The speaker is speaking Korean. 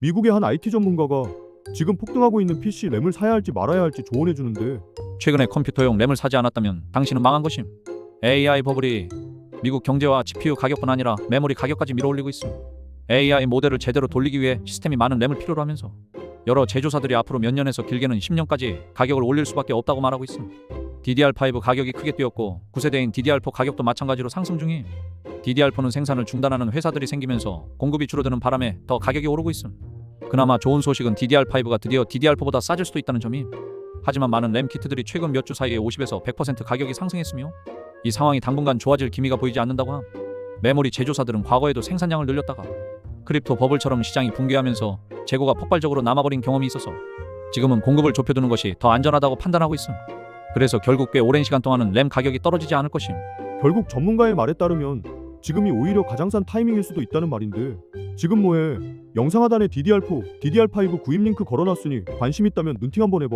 미국의 한 IT 전문가가 지금 폭등하고 있는 PC 램을 사야 할지 말아야 할지 조언해 주는데 최근에 컴퓨터용 램을 사지 않았다면 당신은 망한 것임. AI 버블이 미국 경제와 GPU 가격뿐 아니라 메모리 가격까지 밀어올리고 있음. AI 모델을 제대로 돌리기 위해 시스템이 많은 램을 필요로 하면서 여러 제조사들이 앞으로 몇 년에서 길게는 10년까지 가격을 올릴 수밖에 없다고 말하고 있음. DDR5 가격이 크게 뛰었고 9세대인 DDR4 가격도 마찬가지로 상승 중임. DDR4는 생산을 중단하는 회사들이 생기면서 공급이 줄어드는 바람에 더 가격이 오르고 있음. 그나마 좋은 소식은 DDR5가 드디어 DDR4보다 싸질 수도 있다는 점임. 하지만 많은 램 키트들이 최근 몇 주 사이에 50에서 100% 가격이 상승했으며 이 상황이 당분간 좋아질 기미가 보이지 않는다고 함. 메모리 제조사들은 과거에도 생산량을 늘렸다가 크립토 버블처럼 시장이 붕괴하면서 재고가 폭발적으로 남아버린 경험이 있어서 지금은 공급을 좁혀두는 것이 더 안전하다고 판단하고 있음. 그래서 결국 꽤 오랜 시간 동안은 램 가격이 떨어지지 않을 것임. 결국 전문가의 말에 따르면 지금이 오히려 가장 싼 타이밍일 수도 있다는 말인데 지금 뭐해 영상 하단에 DDR4, DDR5 구입 링크 걸어놨으니 관심 있다면 눈팅 한번 해봐